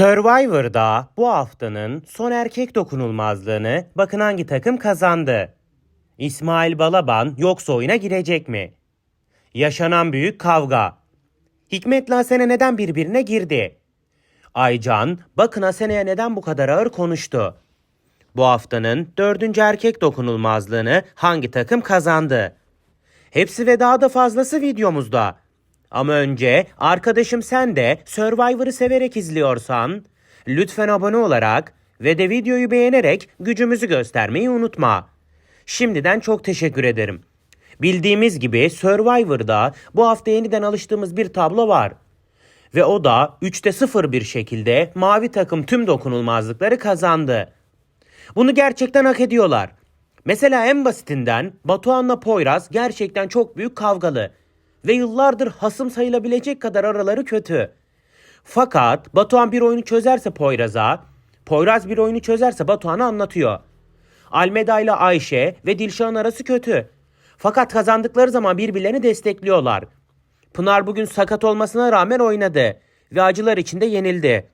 Survivor'da bu haftanın son erkek dokunulmazlığını bakın hangi takım kazandı? İsmail Balaban yoksa oyuna girecek mi? Yaşanan büyük kavga. Hikmet'le Asene neden birbirine girdi? Aycan, bakın Asene'ye neden bu kadar ağır konuştu? Bu haftanın dördüncü erkek dokunulmazlığını hangi takım kazandı? Hepsi ve daha da fazlası videomuzda. Ama önce arkadaşım sen de Survivor'ı severek izliyorsan lütfen abone olarak ve de videoyu beğenerek gücümüzü göstermeyi unutma. Şimdiden çok teşekkür ederim. Bildiğimiz gibi Survivor'da bu hafta yeniden alıştığımız bir tablo var. Ve o da 3'te 0 bir şekilde mavi takım tüm dokunulmazlıkları kazandı. Bunu gerçekten hak ediyorlar. Mesela en basitinden Batuhan'la Poyraz gerçekten çok büyük kavgalı ve yıllardır hasım sayılabilecek kadar araları kötü. Fakat Batuhan bir oyunu çözerse Poyraz'a, Poyraz bir oyunu çözerse Batuhan'a anlatıyor. Almeda ile Ayşe ve Dilşah'ın arası kötü. Fakat kazandıkları zaman birbirlerini destekliyorlar. Pınar bugün sakat olmasına rağmen oynadı ve acılar içinde yenildi.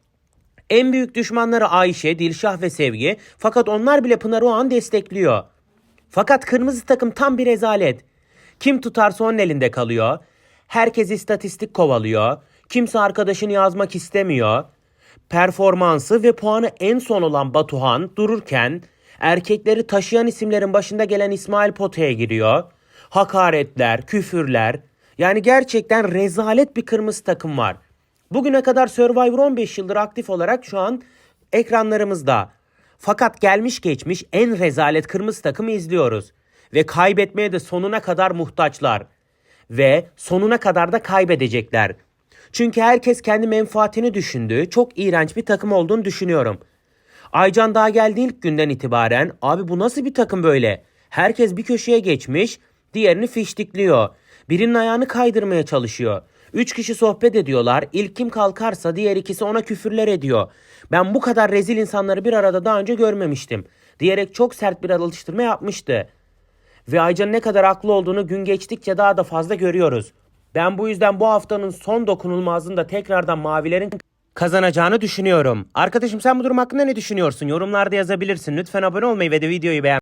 En büyük düşmanları Ayşe, Dilşah ve Sevgi fakat onlar bile Pınar'ı o an destekliyor. Fakat kırmızı takım tam bir rezalet. Kim tutarsa onun elinde kalıyor. Herkes istatistik kovalıyor. Kimse arkadaşını yazmak istemiyor. Performansı ve puanı en son olan Batuhan dururken erkekleri taşıyan isimlerin başında gelen İsmail potaya giriyor. Hakaretler, küfürler. Yani gerçekten rezalet bir kırmızı takım var. Bugüne kadar Survivor 15 yıldır aktif olarak şu an ekranlarımızda. Fakat gelmiş geçmiş en rezalet kırmızı takımı izliyoruz. Ve kaybetmeye de sonuna kadar muhtaçlar. Ve sonuna kadar da kaybedecekler. Çünkü herkes kendi menfaatini düşündüğü çok iğrenç bir takım olduğunu düşünüyorum. Aycan daha geldiği ilk günden itibaren abi bu nasıl bir takım böyle? Herkes bir köşeye geçmiş, diğerini fiştikliyor. Birinin ayağını kaydırmaya çalışıyor. Üç kişi sohbet ediyorlar. İlk kim kalkarsa diğer ikisi ona küfürler ediyor. Ben bu kadar rezil insanları bir arada daha önce görmemiştim. Diyerek çok sert bir alıştırma yapmıştı. Ve Aycan'ın ne kadar haklı olduğunu gün geçtikçe daha da fazla görüyoruz. Ben bu yüzden bu haftanın son dokunulmazlığında tekrardan mavilerin kazanacağını düşünüyorum. Arkadaşım sen bu durum hakkında ne düşünüyorsun? Yorumlarda yazabilirsin. Lütfen abone olmayı ve de videoyu beğen.